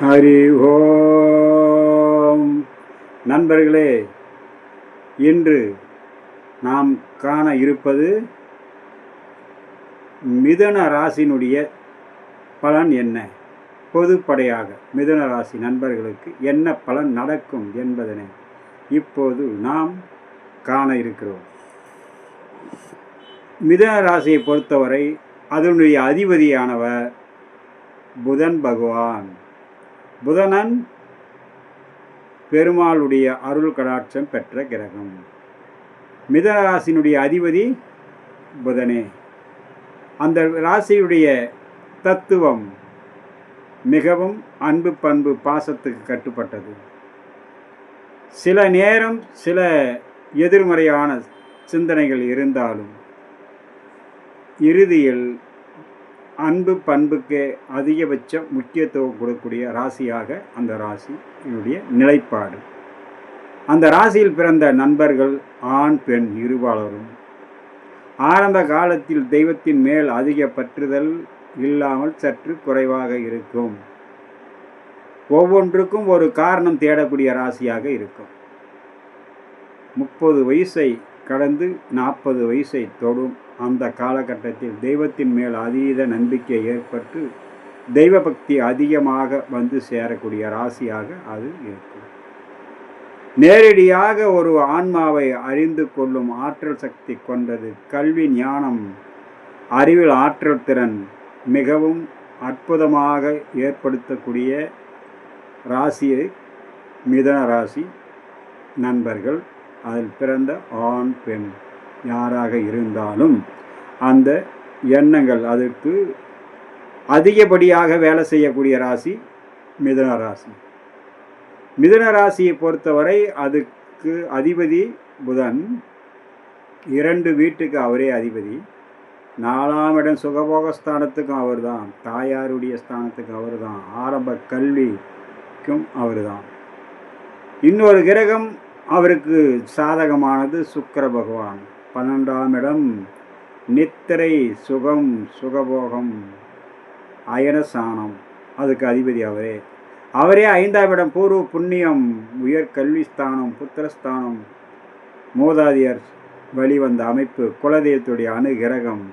ஹரி ஓம். நண்பர்களே இன்று நாம் காண இருப்பது மிதன ராசினுடைய பலன் என்ன? பொதுப்படையாக மிதன ராசி நண்பர்களுக்கு என்ன பலன் நடக்கும் என்பதனை இப்போது நாம் காண இருக்கிறோம். மிதன ராசியை பொறுத்தவரை அதனுடைய அதிபதியானவர் புதன் பகவான். புதனன் பெருமாளுடைய அருள் கடாட்சம் பெற்ற கிரகம். மிதராசினுடைய அதிபதி புதனே. அந்த ராசியுடைய தத்துவம் மிகவும் அன்பு பண்பு பாசத்துக்கு கட்டுப்பட்டது. சில நேரம் சில எதிர்மறையான சிந்தனைகள் இருந்தாலும் இறுதியில் அன்பு பண்புக்கு அதிகபட்ச முக்கியத்துவம் கொடுக்கக்கூடிய ராசியாக அந்த ராசியினுடைய நிலைப்பாடு. அந்த ராசியில் பிறந்த நண்பர்கள் ஆண் பெண் இருபாலரும். ஆரம்ப காலத்தில் தெய்வத்தின் மேல் அதிக பற்றுதல் இல்லாமல் சற்று குறைவாக இருக்கும். ஒவ்வொன்றுக்கும் ஒரு காரணம் தேடக்கூடிய ராசியாக இருக்கும். முப்பது வயசை கடந்து நாற்பது வயசை தொடும் அந்த காலகட்டத்தில் தெய்வத்தின் மேல் அதீத நம்பிக்கை ஏற்பட்டு தெய்வ பக்தி அதிகமாக வந்து சேரக்கூடிய ராசியாக அது இருக்கும். நேரடியாக ஒரு ஆன்மாவை அறிந்து கொள்ளும் ஆற்றல் சக்தி கொண்டது கல்வி ஞானம் அறிவில் ஆற்றல் திறன் மிகவும் அற்புதமாக ஏற்படுத்தக்கூடிய ராசியை மிதன ராசி நண்பர்கள் அதில் பிறந்த ஆண் பெண் யாராக இருந்தாலும் அந்த எண்ணங்கள் அதற்கு அதிகப்படியாக வேலை செய்யக்கூடிய ராசி மிதுன ராசி. மிதுன ராசியை பொறுத்தவரை அதுக்கு அதிபதி புதன். இரண்டு வீட்டுக்கு அவரே அதிபதி. நாலாம் இடம் சுகபோக ஸ்தானத்துக்கும் அவர் தான் தாயாருடைய ஸ்தானத்துக்கும் அவர் தான் ஆரம்ப கல்விக்கும் அவர் தான் இன்னொரு கிரகம் அவருக்கு சாதகமானது சுக்கர பகவான். பன்னெண்டாம் இடம் நித்திரை சுகம் சுகபோகம் அயனசானம். அதுக்கு அதிபதி அவரே. அவரே ஐந்தாம் இடம் பூர்வ புண்ணியம் உயர் கல்விஸ்தானம் புத்திரஸ்தானம் மூதாதியர் வெளிவந்த அமைப்பு குலதெய்வத்துடைய அணுகிரகம்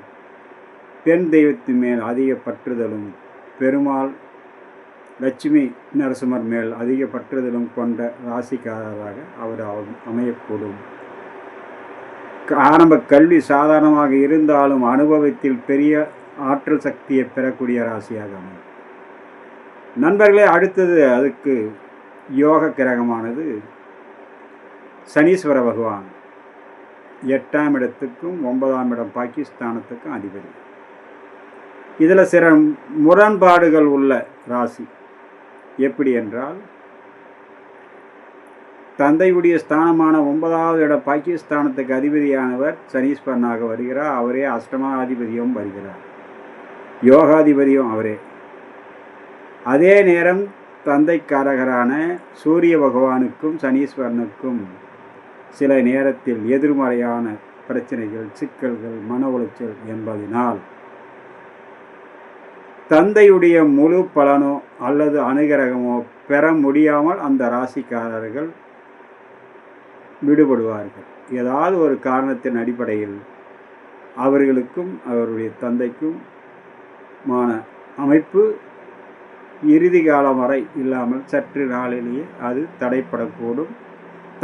பெண் தெய்வத்தின் மேல் அதிக பற்றுதலும் பெருமாள் லட்சுமி நரசிம்மர் மேல் அதிக பற்றுதலும் கொண்ட ராசிக்காரராக அவர் அமையக்கூடும். ஆரம்ப கல்வி சாதாரணமாக இருந்தாலும் அனுபவத்தில் பெரிய ஆற்றல் சக்தியை பெறக்கூடிய ராசியாக அமையும். நண்பர்களே அடுத்தது அதுக்கு யோக கிரகமானது சனீஸ்வர பகவான். எட்டாம் இடத்துக்கும் ஒன்பதாம் இடம் பாகிஸ்தானத்துக்கும் அதிபதி. இதில் சில முரண்பாடுகள் உள்ள ராசி. எப்படி என்றால் தந்தையுடைய ஸ்தானமான ஒன்பதாவது இட பாகிஸ்தானத்துக்கு அதிபதியானவர் சனீஸ்வரனாக வருகிறார். அவரே அஷ்டமாதிபதியும் வருகிறார். யோகாதிபதியும் அவரே. அதே நேரம் தந்தைக்காரகரான சூரிய பகவானுக்கும் சனீஸ்வரனுக்கும் சில நேரத்தில் எதிர்மறையான பிரச்சனைகள் சிக்கல்கள் மன உளைச்சல் என்பதனால் தந்தையுடைய முழு பலனோ அல்லது அனுகிரகமோ பெற முடியாமல் அந்த ராசிக்காரர்கள் விடுபடுவார்கள். ஏதாவது ஒரு காரணத்தின் அடிப்படையில் அவர்களுக்கும் அவருடைய தந்தைக்கும் மான அமைப்பு இறுதி காலம் வரை இல்லாமல் சற்று நாளிலேயே அது தடைப்படக்கூடும்.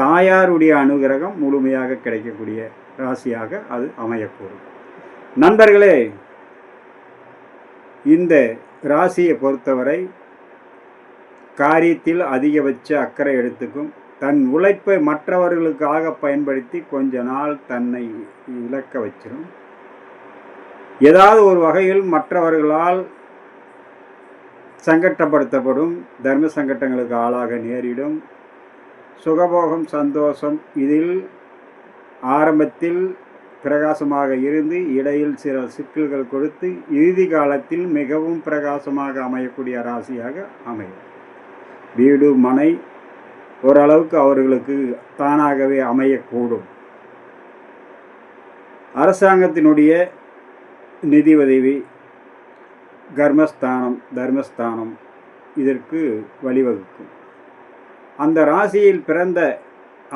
தாயாருடைய அனுகிரகம் முழுமையாக கிடைக்கக்கூடிய ராசியாக அது அமையக்கூடும். நண்பர்களே இந்த ராசியை பொறுத்தவரை காரியத்தில் அதிகபட்ச அக்கறை எடுத்துக்கும். தன் உழைப்பை மற்றவர்களுக்காக பயன்படுத்தி கொஞ்ச நாள் தன்னை இழக்க வச்சிடும் ஏதாவது ஒரு வகையில் மற்றவர்களால் சங்கட்டப்படுத்தப்படும். தர்ம சங்கட்டங்களுக்கு ஆளாக நேரிடும். சுகபோகம் சந்தோஷம் இதில் ஆரம்பத்தில் பிரகாசமாக இருந்து இடையில் சில சிக்கல்கள் கொடுத்து இறுதி காலத்தில் மிகவும் பிரகாசமாக அமையக்கூடிய ராசியாக அமையும். வீடு மனை ஓரளவுக்கு அவர்களுக்கு தானாகவே அமையக்கூடும். அரசாங்கத்தினுடைய நிதி உதவி கர்மஸ்தானம் தர்மஸ்தானம் இதற்கு வழிவகுக்கும். அந்த ராசியில் பிறந்த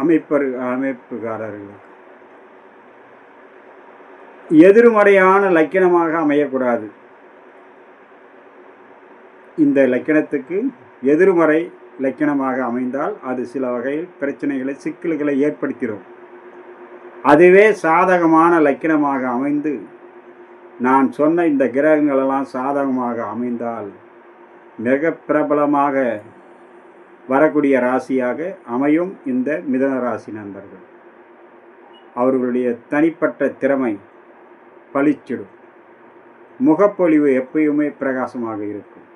அமைப்பர் அமைப்புக்காரர்களுக்கு எதிர்மறையான லக்கணமாக அமையக்கூடாது. இந்த லக்கணத்துக்கு எதிர்மறை லக்கணமாக அமைந்தால் அது சில வகையில் பிரச்சனைகளை சிக்கல்களை ஏற்படுத்திடும். அதுவே சாதகமான லக்கணமாக அமைந்து நான் சொன்ன இந்த கிரகங்களெல்லாம் சாதகமாக அமைந்தால் மிக பிரபலமாக வரக்கூடிய ராசியாக அமையும் இந்த மிதன ராசி நண்பர்கள். அவர்களுடைய தனிப்பட்ட திறமை பளிச்சிடும். முகப்பொழிவு எப்பயுமே பிரகாசமாக இருக்கும்.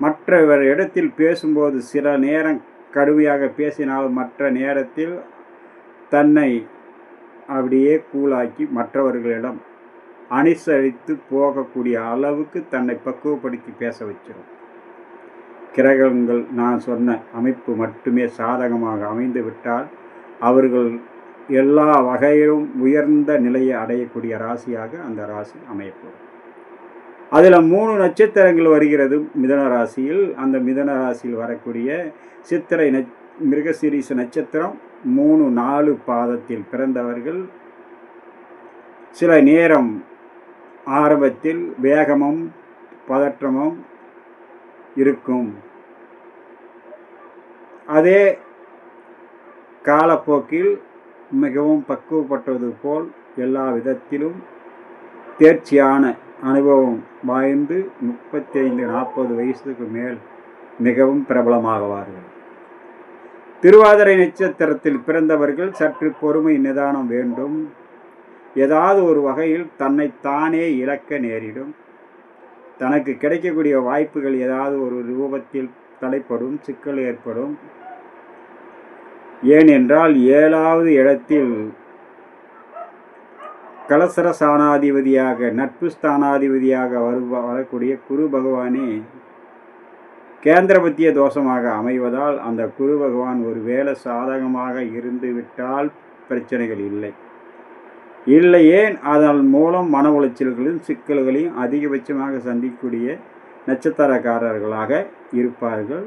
மற்றவர் இடத்தில் பேசும்போது சில நேரம் கடுமையாக பேசினாலும் மற்ற நேரத்தில் தன்னை அப்படியே கூலாக்கி மற்றவர்களிடம் அனுசரித்து போகக்கூடிய அளவுக்கு தன்னை பக்குவப்படுத்தி பேச வச்சிடும் கிரகங்கள் நான் சொன்ன அமைப்பு மட்டுமே சாதகமாக அமைந்துவிட்டால் அவர்கள் எல்லா வகையிலும் உயர்ந்த நிலையை அடையக்கூடிய ராசியாக அந்த ராசி அமையப்படும் அதில் மூணு நட்சத்திரங்கள் வருகிறது மிதன ராசியில். அந்த மிதன ராசியில் வரக்கூடிய சித்திரை ந மிருகசிரீச நட்சத்திரம் மூணு நாலு பாதத்தில் பிறந்தவர்கள். சில நேரம் ஆரம்பத்தில் வேகமும் பதற்றமும் இருக்கும். அதே காலப்போக்கில் மிகவும் பக்குவப்பட்டது போல் எல்லா விதத்திலும் தேர்ச்சியான அனுபவம் வாய்ந்து முப்பத்தி ஐந்து நாற்பது வயசுக்கு மேல் மிகவும் பிரபலமாகவார்கள். திருவாதிரை நட்சத்திரத்தில் பிறந்தவர்கள் சற்று பொறுமை நிதானம் வேண்டும். ஏதாவது ஒரு வகையில் தன்னை தானே இழக்க நேரிடும். தனக்கு கிடைக்கக்கூடிய வாய்ப்புகள் ஏதாவது ஒரு ரூபத்தில் தலைப்படும் சிக்கல் ஏற்படும். ஏனென்றால் ஏழாவது இடத்தில் கலசர ஸ்தானாதிபதியாக நட்பு ஸ்தானாதிபதியாக வருவ வரக்கூடிய குரு பகவானே கேந்திரபத்திய தோஷமாக அமைவதால் அந்த குரு பகவான் ஒரு வேலை சாதகமாக இருந்துவிட்டால் பிரச்சனைகள் இல்லை. இல்லை ஏன் அதன் மூலம் மன உளைச்சல்களையும் சிக்கல்களையும் அதிகபட்சமாக சந்திக்கக்கூடிய நட்சத்திரக்காரர்களாக இருப்பார்கள்.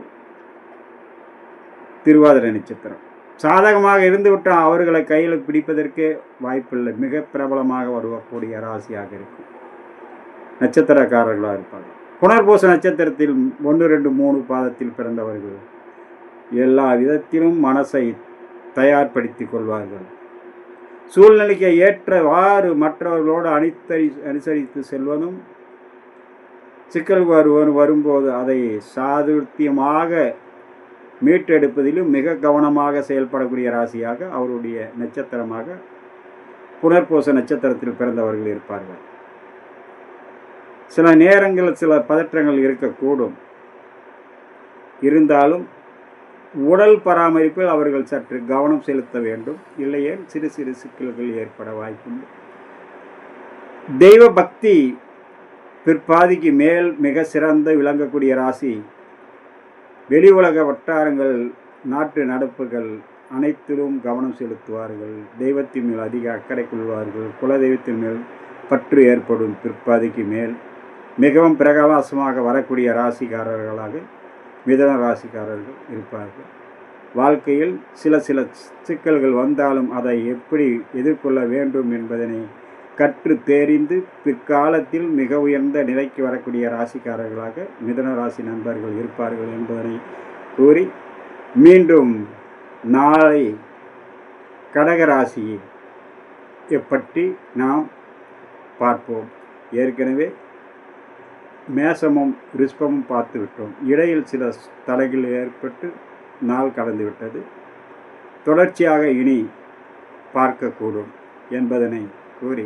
திருவாதிரை நட்சத்திரம். சாதகமாக இருந்துவிட்டால் அவர்களை கையில் பிடிப்பதற்கு வாய்ப்பில்லை. மிக பிரபலமாக வரக்கூடிய ராசியாக இருக்கும் நட்சத்திரக்காரர்களாக இருப்பார்கள் புனர்பூச நட்சத்திரத்தில் ஒன்று ரெண்டு மூணு பாதத்தில் பிறந்தவர்கள். எல்லா விதத்திலும் மனசை தயார்படுத்தி கொள்வார்கள். சூழ்நிலைக்கு ஏற்றவாறு மற்றவர்களோடு அனுத்தரி அனுசரித்து செல்வதும் சிக்கல் வருவன் வரும்போது அதை சாதுர்த்தியமாக மீட்டெடுப்பதிலும் மிக கவனமாக செயல்படக்கூடிய ராசியாக அவருடைய நட்சத்திரமாக புனர்பூச நட்சத்திரத்தில் பிறந்தவர்கள் இருப்பார்கள். சில நேரங்களில் சில பதற்றங்கள் இருக்கக்கூடும். இருந்தாலும் உடல் பராமரிப்பில் அவர்கள் சற்று கவனம் செலுத்த வேண்டும். இல்லையே சிறு சிறு சிக்கல்கள் ஏற்பட வாய்ப்புண்டு. தெய்வ பக்தி பிற்பாதிக்கு மேல் மிக சிறந்த விளங்கக்கூடிய ராசி வெளி உலக வட்டாரங்கள் நாட்டு நடப்புகள் அனைத்திலும் கவனம் செலுத்துவார்கள். தெய்வத்தின் மேல் அதிக அக்கறை கொள்வார்கள். குலதெய்வத்தின் மேல் பற்று ஏற்படும் பிற்பாதிக்கு மேல். மிகவும் பிரகாசமாக வரக்கூடிய ராசிக்காரர்களாக மிதன ராசிக்காரர்கள் இருப்பார்கள். வாழ்க்கையில் சில சில சிக்கல்கள் வந்தாலும் அதை எப்படி எதிர்கொள்ள வேண்டும் என்பதனை கற்று தெரிந்து பிற்காலத்தில் மிக உயர்ந்த நிலைக்கு வரக்கூடிய ராசிக்காரர்களாக மிதன ராசி நண்பர்கள் இருப்பார்கள் என்பதனை கூறி மீண்டும் நாளை கடகராசியை பற்றி நாம் பார்ப்போம். ஏற்கனவே மேசமும் ரிஷ்பமும் பார்த்துவிட்டோம். இடையில் சில தலைகள் ஏற்பட்டு நாள் கடந்துவிட்டது. தொடர்ச்சியாக இனி பார்க்கக்கூடும் என்பதனை கூறி